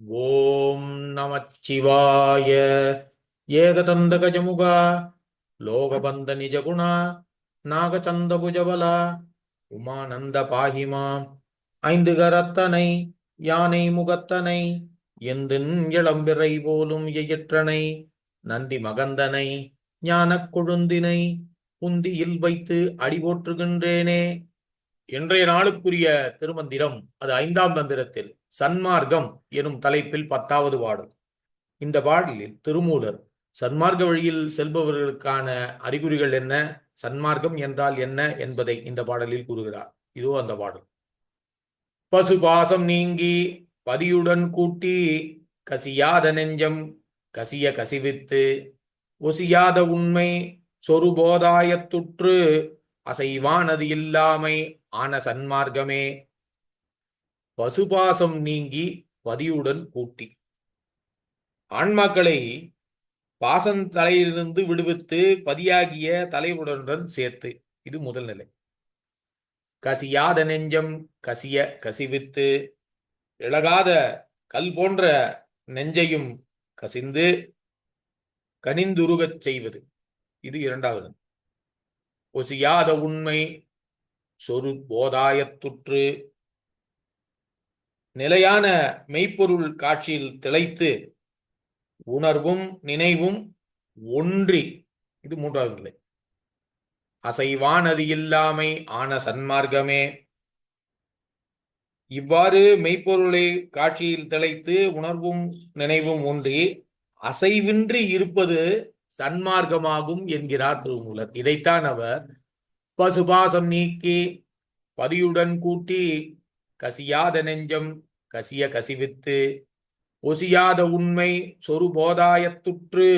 ஓம் நமச்சிவாய. ஏகதந்த கஜமுகா லோகபந்த நிஜகுணா நாகச்சந்தபுஜபலா உமானந்த பாகிமாம் ஐந்து கரத்தனை யானை முகத்தனை எந்தின் இளம்பிறை போலும் எயிற்றனை நந்தி மகந்தனை ஞானக் கொழுந்தினை புந்தியில் வைத்து அடிபோற்றுகின்றேனே. இன்றைய நாளுக்குரிய திருமந்திரம் அது ஐந்தாம் தந்திரத்தில் சன்மார்க்கம் எனும் தலைப்பில் பத்தாவது பாடல் இந்த பாடலில் திருமூலர் சன்மார்க்க வழியில் செல்பவர்களுக்கான அறிகுறிகள் என்ன சன்மார்க்கம் என்றால் என்ன என்பதை இந்த பாடலில் கூறுகிறார். இதோ அந்த பாடல் பசு பாசம் நீங்கி பதியுடன் கூட்டி கசியாத நெஞ்சம் கசிய கசிவித்து ஒசியாத உண்மை சொருபோதாயத்துற்று அசைவானது இல்லாமை ஆன சன்மார்க்கமே. பசுபாசம் நீங்கி பதியுடன் கூட்டி. ஆன்மாக்களை பாசந்தலையிலிருந்து விடுவித்து பதியாகிய தலைவுடனுடன் சேர்த்து. இது முதல் நிலை. கசியாத நெஞ்சம் கசிய கசிவித்து இழகாத கல் போன்ற நெஞ்சையும் கசிந்து கனிந்துருகச் செய்வது. இது இரண்டாவது. ஒசியாத உண்மை சொரு போதாயத்துற்று நிலையான மெய்ப்பொருள் காட்சியில் திளைத்து உணர்வும் நினைவும் ஒன்றி. இது மூன்றாவது நிலை. அசைவானது இல்லாமை ஆன சன்மார்க்கமே. இவ்வாறு மெய்ப்பொருளை காட்சியில் திளைத்து உணர்வும் நினைவும் ஒன்றி அசைவின்றி இருப்பது சன்மார்க்கமாகும் என்கிறார் திருமூலர். இதைத்தான் அவர் பசுபாசம் நீக்கி பதியுடன் கூட்டி கசியாத நெஞ்சம் கசிய கசிவித்து ஒசியாத உண்மை சொருபோதாயத்துற்று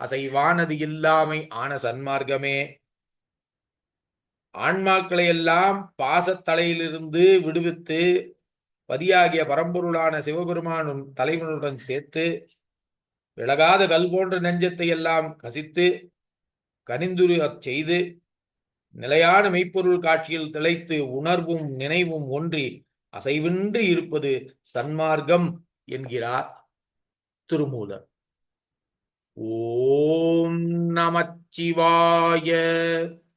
அசைவானது இல்லாமை ஆன சன்மார்க்கமே. ஆன்மாக்களை எல்லாம் பாசத்தலையிலிருந்து விடுவித்து பதியாகிய பரம்பொருளான சிவபெருமானும் தலைவனுடன் சேர்த்து விலகாத கல் போன்ற நெஞ்சத்தை எல்லாம் கசித்து கனிந்துரு செய்து நிலையான மெய்ப்பொருள் காட்சியில் திளைத்து உணர்வும் நினைவும் ஒன்றி அசைவின்றி இருப்பது சன்மார்க்கம் என்கிறார் திருமூலர். ஓம் நமச்சிவாய